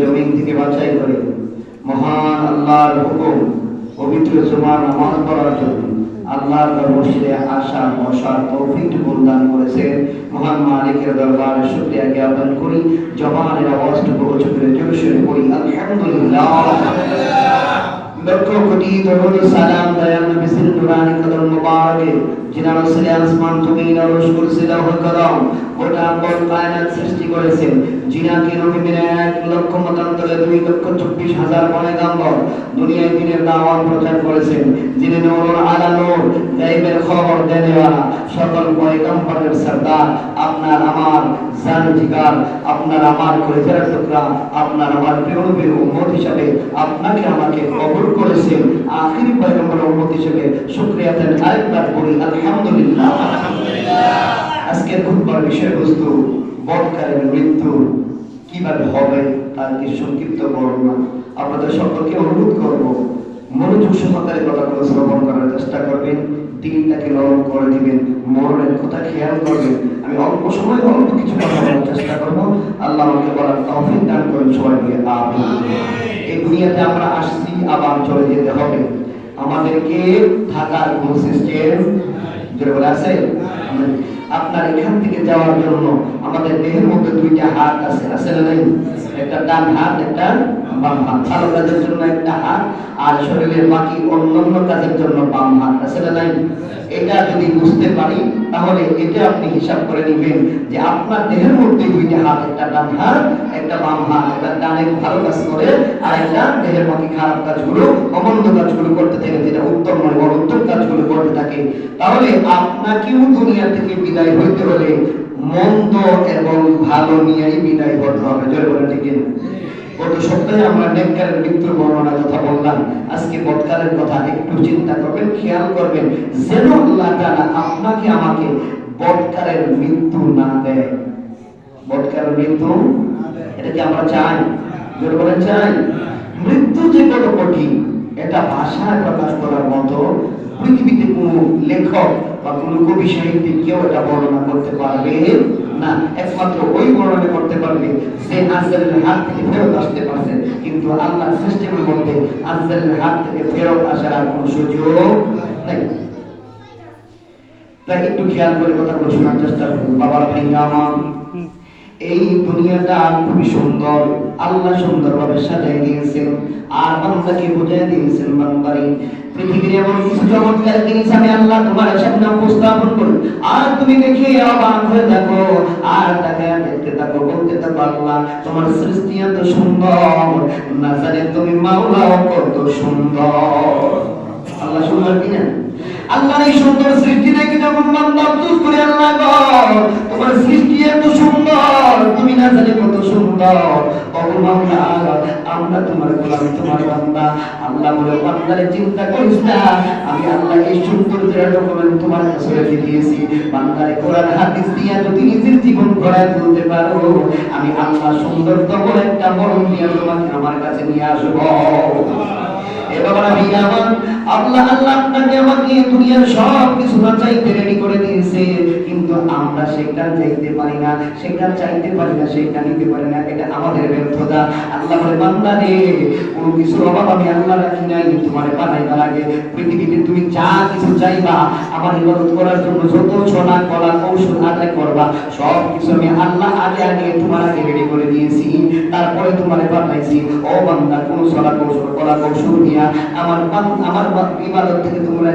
জমিন থেকে বাছাই করে মহান আল্লাহর হুকুম, পবিত্র জমা নামাজ পড়ার জন্য আল্লাহর মসজিদে আসা তৌফিক করেছেন। মহান মালিকের দরবারে শুক্রিয়া জ্ঞাপন করি। জবানের আওয়াজটুকু উঁচু করে পড়ি, আলহামদুলিল্লাহ। লক্ষ কোটি দরুদ সালাম দয়াল নবী সির নুরানি কদম মুবারকে, যিনার ওসিলে আসমান জমিন আর কুরসি লৌহ কলম গোটা বল কায়নাত সৃষ্টি করেছেন নবী মেনে এক লক্ষ মতান্তরে দুই লক্ষ চব্বিশ হাজার পয়গাম্বর দুনিয়ায় দিনের দাওয়াত প্রচার করেছেন, যিনি নূর আলা নূর গায়বের খবর দেনেওয়ালা সকল পয়গাম্বরের সরদার, আপনার আমার জান আপনার আমার কলেজের টুকরা, আপনার আমার প্রিয় উম্মত হিসাবে আপনাকে আমাকে কবুল করেছেন। আখির পয়গম্বর উম্মত হিসেবে শুকরিয়া দেন আরেকবার বলি, আলহামদুলিল্লাহ। আজকের খুতবার বিষয়বস্তু বৎকারের মৃত্যু কীভাবে হবে? তার কি সংক্ষিপ্ত বর্ণনা আপনাদের সকলকে অনুরোধ করব মনোযোগ সহকারে কথাগুলো শ্রবণ করার চেষ্টা করবেন দিনটাকে নরম করে দিবেন মরণের কথা খেয়াল করবেন। আমি অল্প সময় অল্প কিছু কথা বলার চেষ্টা করব। আল্লাহ আমাকে বলার তৌফিক দান করেন সবাই মিলে আমিন। এই দুনিয়াতে আমরা আসছি আবার চলে যেতে হবে। আমাদেরকে থাকার কোন সিস্টেম আপনার এখান থেকে যাওয়ার জন্য আমাদের দেহের মধ্যে দুইটা হাত আছে আছে না নাই? একটা ডান হাত, একটা বাম হাত কাজের জন্য একটা হাত, আর শরীরের বাকি অন্যান্য কাজের জন্য বাম হাত আছে নাই। এটা যদি বুঝতে পারি, তাহলে এটা আপনি হিসাব করে নেবেন যে আপনার দেহের মধ্যে দুইটা হাত, একটা ডান হাত, একটা বাম হাত। একটা ডানে ভালো কাজ করে, আর একটা দেহের বাকি খারাপ কাজগুলো অমন্দ কাজগুলো করতে থাকে, যেটা উত্তম নয় বড় উত্তম কাজগুলো করতে থাকে। তাহলে আপনাকেও দুনিয়া থেকে বিদায় হইতে হলে মন্দ এবং ভালো নিয়েই বিদায় হতে হবে। জয় বলে ঠিক গত সপ্তাহে আমরা নেককারের মৃত্যুর বর্ণনার কথা বললাম। আজকে বৎকারের কথা একটু চিন্তা করবেন, খেয়াল করবেন, যেন আল্লাহ তাআলা আপনাকে আমাকে বটকারের মৃত্যু না দেয়। বটকারের মৃত্যু? এটা কি আমরা চাই? বলেন বলে চাই। মৃত্যু যে কত কঠিন এটা ভাষায় প্রকাশ করার মতো পৃথিবীতে কোনো লেখক বা কোনো কবি সাহিত্যিক কেউ এটা বর্ণনা করতে পারবে না। একমাত্র ওই বর্ণনা করতে পারবে যে আজরাইলের হাত থেকে ফেরত আসতে পারছে। কিন্তু আল্লাহর সিস্টেমের মধ্যে আজরাইলের হাত থেকে ফেরত আসার আর কোনো সুযোগ নাই। তাই একটু খেয়াল করে কথাগুলো শোনার চেষ্টা করুন। বাবার ভাই আমার এই দুনিয়াটা খুবই সুন্দর। আল্লাহ সুন্দরভাবে সাজাই দিয়েছেন। আর বান্দাকে বুঝাই দিয়েছেন বান্দারি। পৃথিবীর এমন কিছু চমৎকার জিনিস আমি আল্লাহ তোমার সামনে উপস্থাপন করি আর তুমি দেখে অবাক হয়ে থাকো আর তাকে দেখতে থাকো, বলতে থাকো, আল্লাহ তোমার সৃষ্টি এত সুন্দর। না জানে তুমি মাওলাও কত সুন্দর। আল্লাহ সুন্দর কিনা আল্লাহ এই সুন্দর সৃষ্টি দেখে যখন বান্দা আফসোস করে আল্লাহ তোমার সৃষ্টি এত সুন্দর আমি আল্লাহ সুন্দর সুন্দরতম একটা মরণ নিয়ে তোমাকে আমার কাছে নিয়ে আসব। এবার আমি আমার আল্লাহ আল্লাহ আপনাকে আমাকে দুনিয়ার সব কিছু না চাইতে রেডি করে দিয়েছে। কিন্তু আমরা সেটা চাইতে পারি না সেটা চাইতে পারি না সেটা নিতে পারি না। এটা আমাদের ব্যর্থতা। আল্লাহ বলে, বান্দা রে, কোনো কিছুর অভাব আমি আল্লাহ রাখি নাই, তোমার বানাইবার আগে পৃথিবীতে তুমি যা কিছু চাইবা, আমার ইবাদত করার জন্য যত ছোনা কলা, কৌশল আদায় করবা, সব কিছু আমি আল্লাহ আগে আগে তোমার আগে রেডি করে দিয়েছি। তারপরে তোমারে পাঠাইছি। ও বান্দা, কোন সলা কৌশল, কলা, কৌশল নিয়া আমার আমার ইবাদত থেকে তোমরা